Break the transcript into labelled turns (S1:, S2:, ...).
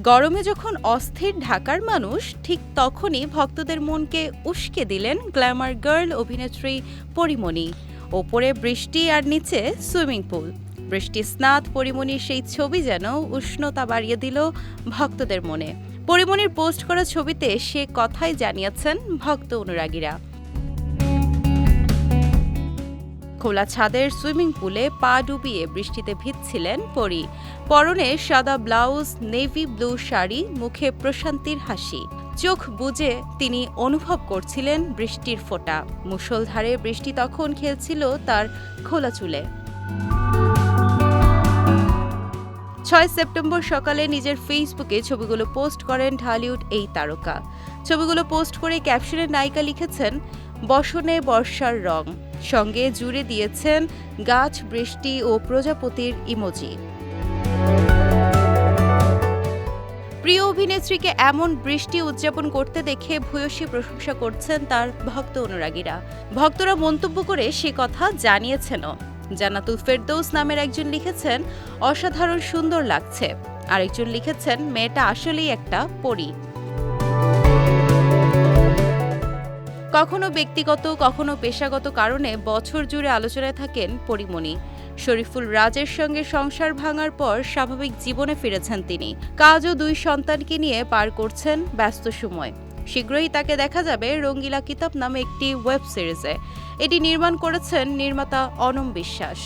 S1: গরমে যখন অস্থির ঢাকার মানুষ, ঠিক তখনই ভক্তদের মনকে উস্কে দিলেন গ্ল্যামার গার্ল অভিনেত্রী পরিমণি। ওপরে বৃষ্টি আর নিচে সুইমিং পুল। বৃষ্টি স্নাত পরিমণির সেই ছবি যেন উষ্ণতা বাড়িয়ে দিল ভক্তদের মনে। পরিমণির পোস্ট করা ছবিতে সে কথাই জানিয়েছেন ভক্ত অনুরাগীরা। খোলা ছাদের সুইমিং পুলে পা ডুবিয়ে বৃষ্টিতে ভিজছিলেন পরি। পরনে সাদা ব্লাউজ, নেভি ব্লু শাড়ি, মুখে প্রশান্তির হাসি। চোখ বুজে তিনি অনুভব করছিলেন বৃষ্টির ফোঁটা। মুষলধারে বৃষ্টি তখন খেলছিল তার খোলা চুলে। ছয় সেপ্টেম্বর সকালে নিজের ফেসবুকে ছবিগুলো পোস্ট করেন ঢালিউড এই তারকা। ছবিগুলো পোস্ট করে ক্যাপশনের নায়িকা লিখেছেন, বসনে বর্ষার রং। সঙ্গে জুড়ে দিয়েছেন গাছ, বৃষ্টি ও প্রজাপতির ইমোজি। প্রিয় অভিনেত্রীকে এমন বৃষ্টি উদযাপন করতে দেখে ভূয়সী প্রশংসা করছেন তার ভক্ত অনুরাগীরা। ভক্তরা মন্তব্য করে সে কথা জানিয়েছেনও। জানাতুল ফেরদৌস নামের একজন লিখেছেন, অসাধারণ সুন্দর লাগছে। আরেকজন লিখেছেন, মেয়েটা আসলেই একটা পরী। কখনো ব্যক্তিগত, কখনো পেশাগত কারণে বছর জুড়ে আলোচনায় থাকেন পরিমণি। শরীফুল রাজের সঙ্গে সংসার ভাঙার পর স্বাভাবিক জীবনে ফিরেছেন তিনি। কাজ ও দুই সন্তানকে নিয়ে পার করছেন ব্যস্ত সময়। শীঘ্রই তাকে দেখা যাবে রঙ্গিলা কিতাব নামে একটি ওয়েব সিরিজে। এটি নির্মাণ করেছেন নির্মাতা অনম বিশ্বাস।